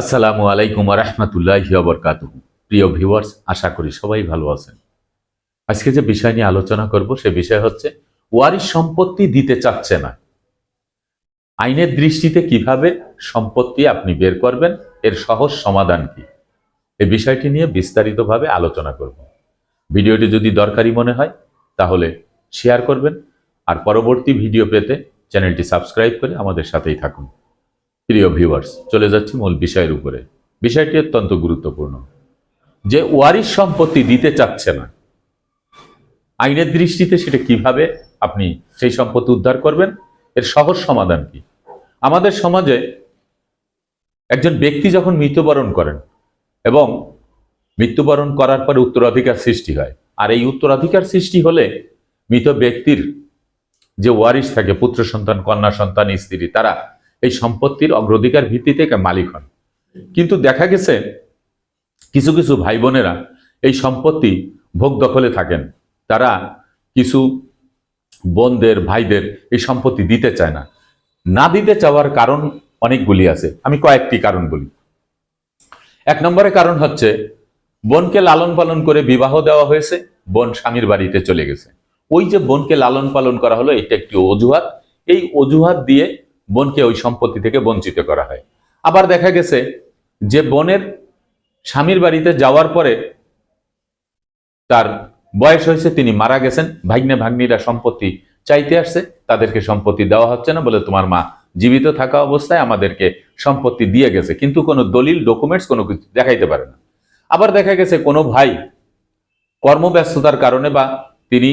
আসসালামু আলাইকুম রহমতুল্লাহ বরকাত প্রিয় ভিউয়ার্স, আশা করি সবাই ভালো আছেন। আজকে যে বিষয় নিয়ে আলোচনা করব, সে বিষয় হচ্ছে, ওয়ারিশ সম্পত্তি দিতে চাচ্ছে না। আইনের দৃষ্টিতে কীভাবে সম্পত্তি আপনি বের করবেন, এর সহজ সমাধান কি? এই বিষয়টি নিয়ে বিস্তারিতভাবে আলোচনা করব। ভিডিওটি যদি দরকারি মনে হয়, তাহলে শেয়ার করবেন, আর পরবর্তী ভিডিও পেতে চ্যানেলটি সাবস্ক্রাইব করে আমাদের সাথেই থাকুন। প্রিয় ভিউয়ার্স চলে যাচ্ছি মূল বিষয়ের উপরে। বিষয়টি অত্যন্ত গুরুত্বপূর্ণ। যে ওয়ারিশ সম্পত্তি দিতে চাচ্ছে না, আইনের দৃষ্টিতে সেটা কীভাবে আপনি সেই সম্পত্তি উদ্ধার করবেন, এর সহজ সমাধান কি? আমাদের সমাজে একজন ব্যক্তি যখন মৃত্যুবরণ করেন এবং মৃত্যুবরণ করার পরে উত্তরাধিকার সৃষ্টি হয়, আর এই উত্তরাধিকার সৃষ্টি হলে মৃত ব্যক্তির যে ওয়ারিশ থাকে, পুত্র সন্তান, কন্যা সন্তান, স্ত্রী, তারা এই সম্পত্তির অগ্রাধিকার ভিত্তিতে মালিক হন। কিন্তু দেখা গেছে, কিছু কিছু ভাই বোনেরা এই সম্পত্তি ভোগ দখলে থাকেন। তারা কিছু বোনদের, ভাইদের এই সম্পত্তি দিতে চায় না। না দিতে চাওয়ার কারণ অনেকগুলি আছে। আমি কয়েকটি কারণ বলি। এক নম্বরে কারণ হচ্ছে, বোনকে লালন পালন করে বিবাহ দেওয়া হয়েছে, বোন স্বামীর বাড়িতে চলে গেছে। ওই যে বোনকে লালন পালন করা হলো, এটা একটি অজুহাত। এই অজুহাত দিয়ে বোনকে ওই সম্পত্তি থেকে বঞ্চিত করা হয়। আবার দেখা গেছে যে বোনের স্বামীর বাড়িতে যাওয়ার পরে তার বয়স হয়েছে, তিনি মারা গেছেন। ভাগ্নে ভাগ্নিরা সম্পত্তি চাইতে আসছে, তাদেরকে সম্পত্তি দেওয়া হচ্ছে না বলে তোমার মা জীবিত থাকা অবস্থায় আমাদেরকে সম্পত্তি দিয়ে গেছে। কিন্তু কোনো দলিল ডকুমেন্টস কোনো কিছু দেখাইতে পারে না। আবার দেখা গেছে কোনো ভাই কর্মব্যস্ততার কারণে বা তিনি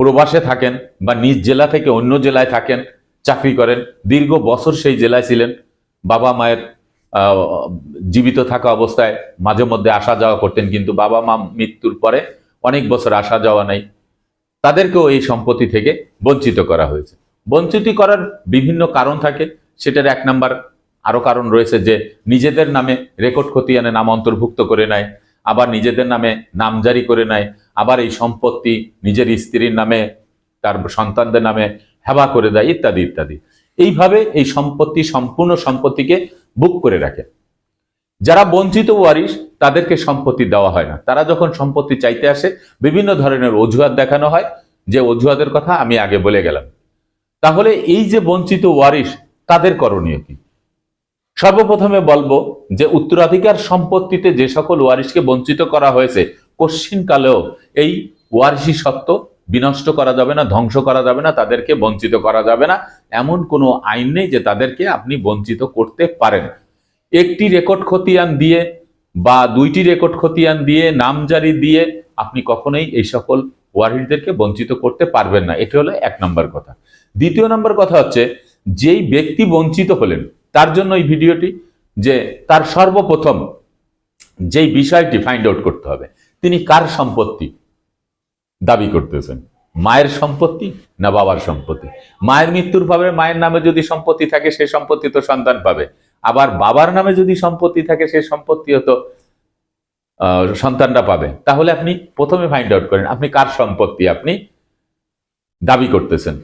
প্রবাসে থাকেন বা নিজ জেলা থেকে অন্য জেলায় থাকেন চাকরি করেন। দীর্ঘ বছর সেই জেলায় ছিলেন। বাবা মায়ের জীবিত থাকা অবস্থায় মাঝে মধ্যে আসা যাওয়া করতেন, কিন্তু বাবা মা মৃত্যুর পরে অনেক বছর আসা যাওয়া নাই। তাদেরকেও এই সম্পত্তি থেকে বঞ্চিত করা হয়েছে। বঞ্চিত করার বিভিন্ন কারণ থাকে। সেটার এক নাম্বার আরও কারণ রয়েছে যে, নিজেদের নামে রেকর্ড খতিয়ানে নাম অন্তর্ভুক্ত করে নেয়, আবার নিজেদের নামে নাম জারি করে নেয়, আবার এই সম্পত্তি নিজের স্ত্রীর নামে, তার সন্তানদের নামে হেবা করে দেয়, ইত্যাদি ইত্যাদি। এইভাবে এই সম্পত্তি, সম্পূর্ণ সম্পত্তিকে বুক করে রাখে। যারা বঞ্চিত ওয়ারিশ, তাদেরকে সম্পত্তি দেওয়া হয় না। তারা যখন সম্পত্তি চাইতে আসে, বিভিন্ন ধরনের অজুহাত দেখানো হয়। যে অজুহাতের কথা আমি আগে বলে গেলাম। তাহলে এই যে বঞ্চিত ওয়ারিশ, তাদের করণীয় কি? সর্বপ্রথমে বলব যে উত্তরাধিকার সম্পত্তিতে যে সকল ওয়ারিশকে বঞ্চিত করা হয়েছে কশ্চিন কালেও এই ওয়ারিশি সত্ত্ব বিনষ্ট করা যাবে না, ধ্বংস করা যাবে না, তাদেরকে বঞ্চিত করা যাবে না। এমন কোনো আইন নেই যে তাদেরকে আপনি বঞ্চিত করতে পারেন। একটি রেকর্ড খতিয়ান দিয়ে বা দুইটি রেকর্ড খতিয়ান দিয়ে, নামজারি দিয়ে আপনি কখনোই এই সকল ওয়ারিশদেরকে বঞ্চিত করতে পারবেন না। এটি হলো এক নম্বর কথা। দ্বিতীয় নম্বর কথা হচ্ছে, যেই ব্যক্তি বঞ্চিত হলেন, তার জন্য এই ভিডিওটি যে তার সর্বপ্রথম যেই বিষয়টি ফাইন্ড আউট করতে হবে, তিনি কার সম্পত্তি? দাবি করতেছেন। মায়ের সম্পত্তি না বাবার সম্পত্তি? মায়ের মৃত্যুর পাবে মায়ের নামে যদি সম্পত্তি থাকে সেই সম্পত্তি তো সন্তান পাবে। আবার বাবার নামে যদি সম্পত্তি থাকে সেই সম্পত্তিও তো আহ, সন্তানরা পাবে। তাহলে আপনি প্রথমে ফাইন্ড আউট করেন আপনি কার সম্পত্তি আপনি দাবি করতেছেন?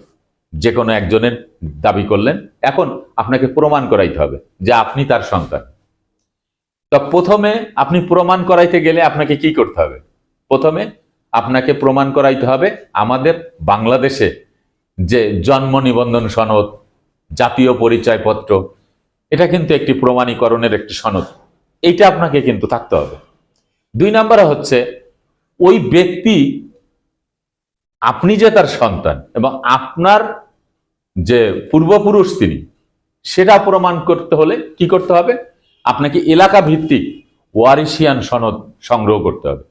যে কোনো একজনের দাবি করলেন। এখন আপনাকে প্রমাণ করাইতে হবে যে আপনি তার সন্তান। তো প্রথমে আপনি প্রমাণ করাইতে গেলে আপনাকে কি করতে হবে? প্রথমে আপনাকে প্রমাণ করাইতে হবে আমাদের বাংলাদেশে যে জন্ম নিবন্ধন সনদ, জাতীয় পরিচয়পত্র, এটা কিন্তু একটি প্রমাণীকরণের একটি সনদ। এইটা আপনাকে কিন্তু থাকতে হবে। দুই নম্বরে হচ্ছে, ওই ব্যক্তি, আপনি যে তার সন্তান এবং আপনার যে পূর্বপুরুষ তিনি, সেটা প্রমাণ করতে হলে কি করতে হবে? আপনাকে এলাকা ভিত্তিক ওয়ারিশিয়ান সনদ সংগ্রহ করতে হবে।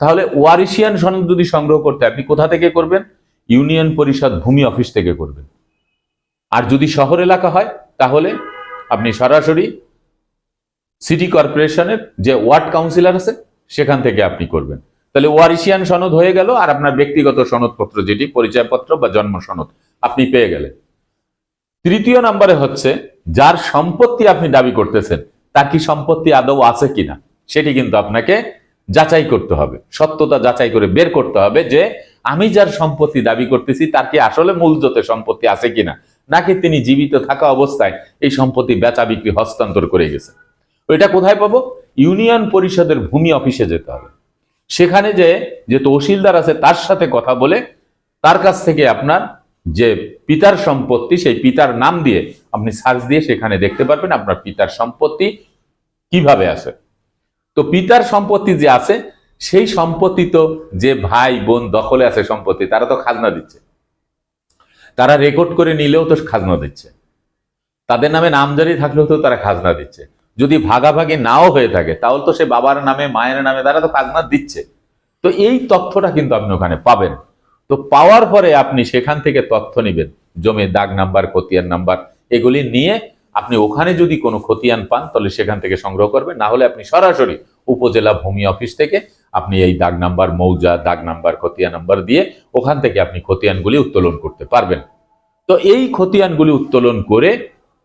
তাহলে ওয়ারিশিয়ান সনদ যদি সংগ্রহ করতে আপনি কোথা থেকে করবেন? ইউনিয়ন পরিষদ ভূমি অফিস থেকে করবেন। আর যদি শহর এলাকা হয়, তাহলে আপনি সরাসরি সিটি কর্পোরেশনের যে ওয়ার্ড কাউন্সিলর আছে, সেখান থেকে আপনি করবেন। তাহলে ওয়ারিশিয়ান সনদ হয়ে গেল, আর আপনার ব্যক্তিগত সনদপত্র যেটি, পরিচয়পত্র বা জন্ম সনদ, আপনি পেয়ে গেলেন। তৃতীয় নম্বরে হচ্ছে, যার সম্পত্তি আপনি দাবি করতেছেন, তার কি সম্পত্তি আদৌ আছে কিনা, সেটি কিন্তু আপনাকে যাচাই করতে হবে। সত্যতা যাচাই করে বের করতে হবে যে আমি যার সম্পত্তি দাবি করতেছি, তার কি আসলে মূলজতে সম্পত্তি আছে কিনা? নাকি তিনি জীবিত থাকা অবস্থায় এই সম্পত্তি বেচা বিক্রি হস্তান্তর করে গেছে। ওইটা কোথায় পাবো? ইউনিয়ন পরিষদের ভূমি অফিসে যেতে হবে। সেখানে যে যে তহসিলদার আছে, তার সাথে কথা বলে তার কাছ থেকে আপনার যে পিতার সম্পত্তি, সেই পিতার নাম দিয়ে আপনি সার্চ দিয়ে সেখানে দেখতে পারবেন আপনার পিতার সম্পত্তি কীভাবে আছে। তো পিতার সম্পত্তি যে আছে, সেই সম্পত্তি তো যে ভাই, বোন দখলে আছে সম্পত্তি, তারা তো খাজনা দিচ্ছে। তারা রেকর্ড করে নিলেও তো খাজনা দিচ্ছে। তাদের নামে নামজারি থাকলেও তো তারা খাজনা দিচ্ছে। যদি ভাগাভাগি নাও হয়ে থাকে, তাহলে তো সে বাবার নামে, মায়ের নামে তারা তো খাজনা দিচ্ছে। তো এই তথ্যটা কিন্তু আপনি ওখানে পাবেন। তো পাওয়ার পরে আপনি সেখান থেকে তথ্য নেবেন। জমির দাগ নাম্বার, খতিয়ান নাম্বার, এগুলি নিয়ে আপনি ওখানে যদি কোনো খতিয়ান পান, তাহলে সেখান থেকে সংগ্রহ করবেন। না হলে আপনি সরাসরি উপজেলা ভূমি অফিস থেকে আপনি এই দাগ নাম্বার, মৌজা, দাগ নাম্বার, খতিয়ান নাম্বার দিয়ে ওখান থেকে আপনি খতিয়ানগুলি উত্তোলন করতে পারবেন। তো এই খতিয়ানগুলি উত্তোলন করে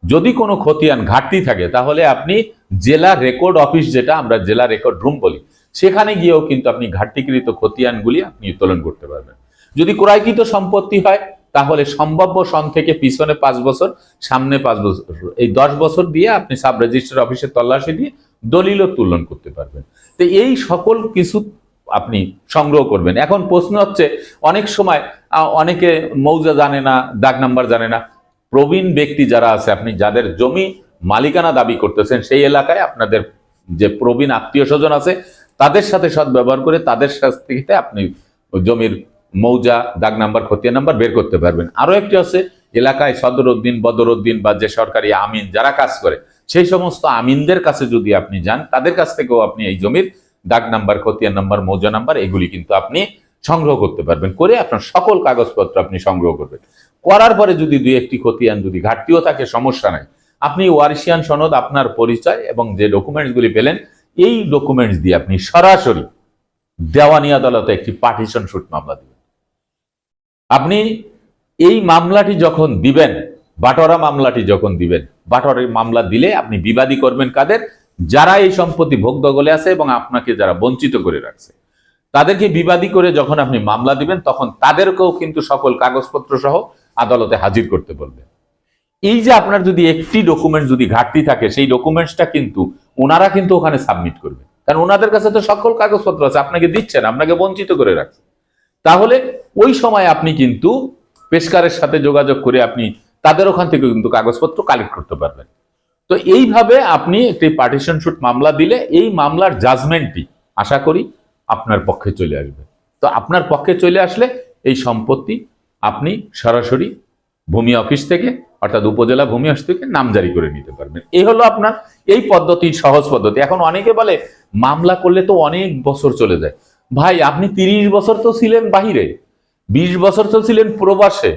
যদি কোনো খতিয়ান ঘাটতি থাকে, তাহলে আপনি জেলা রেকর্ড অফিস যেটা, আমরা জেলা রেকর্ড রুম বলি, সেখানে গিয়েও কিন্তু আপনি ঘাটতিকৃত খতিয়ানগুলি আপনি উত্তোলন করতে পারবেন। যদি ক্রয়কৃত সম্পত্তি হয় তাহলে সম্ভাব্য সন থেকে পিছনে পাঁচ বছর, সামনে পাঁচ বছর। এই দশ বছর দিয়ে আপনি সাব রেজিস্টার অফিসে তল্লাশি দিয়ে দলিল উত্তোলন করতে পারবেন। তো এই সকল কিছু আপনি সংগ্রহ করবেন। এখন প্রশ্ন হচ্ছে, অনেক সময় অনেকে মৌজা জানে না, দাগ নাম্বার জানে না। প্রবীণ ব্যক্তি যারা আছে, আপনি যাদের জমি মালিকানা দাবি করতেছেন, সেই এলাকায় আপনাদের যে প্রবীণ আত্মীয় স্বজন আছে, তাদের সাথে সৎ ব্যবহার করে তাদের থেকে আপনি জমির মৌজা, দাগ নাম্বার, খতিয়ান নাম্বার বের করতে পারবেন। আরও একটি আছে, এলাকায় সদর উদ্দিন বদর উদ্দিন বা যে সরকারি আমিন যারা কাজ করে, সেই সমস্ত আমিনদের কাছে যদি আপনি যান, তাদের কাছ থেকেও আপনি এই জমির দাগ নাম্বার, খতিয়ান নাম্বার, মৌজা নাম্বার, এগুলি কিন্তু আপনি সংগ্রহ করতে পারবেন। করে আপনার সকল কাগজপত্র আপনি সংগ্রহ করবেন। করার পরে যদি দুই একটি খতিয়ান, যদি ঘাটতিও থাকে, সমস্যা নাই। আপনি ওয়ারিশিয়ান সনদ, আপনার পরিচয় এবং যে ডকুমেন্টসগুলি পেলেন, এই ডকুমেন্টস দিয়ে আপনি সরাসরি দেওয়ানি আদালতে একটি পার্টিশন শুট মামলা দিবেন। আপনি এই মামলাটি যখন দিবেন, বাটোয়ারা মামলাটি যখন দিবেন, বাটোয়ারের মামলা দিলে আপনি বিবাদী করবেন কাদের? যারা এই সম্পত্তি ভোগ দখলে আছে এবং আপনাকে যারা বঞ্চিত করে রাখছে। তাদেরকে বিবাদী করে যখন আপনি মামলা দিবেন, তখন তাদেরকেও কিন্তু সকল কাগজপত্র সহ আদালতে হাজির করতে বলবেন। এই যে আপনার যদি একটি ডকুমেন্ট যদি ঘাটতি থাকে, সেই ডকুমেন্টসটা কিন্তু ওনারা কিন্তু ওখানে সাবমিট করবে কারণ ওনাদের কাছে তো সকল কাগজপত্র আছে, আপনাকে দিচ্ছেন, আপনাকে বঞ্চিত করে রাখছে। তাহলে ওই সময় আপনি কিন্তু পেশকারের সাথে যোগাযোগ করে আপনি তাদের ওখান থেকে কিন্তু কাগজপত্র কালেক্ট করতে পারবেন। তো এইভাবে আপনি একটি পার্টিশন শুট মামলা দিলে এই মামলার জাজমেন্টটি আশা করি আপনার পক্ষে চলে আসবে। তো আপনার পক্ষে চলে আসলে এই সম্পত্তি আপনি সরাসরি ভূমি অফিস থেকে অর্থাৎ উপজেলা ভূমি অফিস থেকে নামজারি করে নিতে পারবেন। এই হলো আপনার এই পদ্ধতি, সহজ পদ্ধতি। এখন অনেকে বলে, মামলা করলে তো অনেক বছর চলে যায়। ভাই, আপনি তিরিশ বছর তো ছিলেন বাহিরে, বিশ বছর তো ছিলেন প্রবাসে,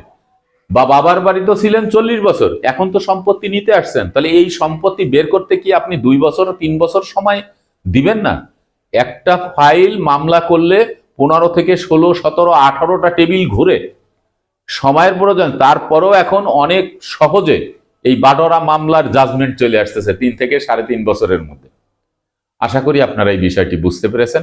বা বাবার বাড়ি তো ছিলেন চল্লিশ বছর, এখন তো সম্পত্তি নিতে আসছেন, তাহলে এই সম্পত্তি বের করতে কি আপনি দুই বছর, তিন বছর সময় দিবেন না? একটা ফাইল মামলা করলে পনেরো থেকে ষোলো, সতেরো, আঠারোটা টেবিল ঘুরে সময়ের প্রয়োজন, তারপরেও এখন অনেক সহজে এই বাডরা মামলার জাজমেন্ট চলে আসতেছে, তিন থেকে সাড়ে তিন বছরের মধ্যে। আশা করি আপনারা এই বিষয়টি বুঝতে পেরেছেন।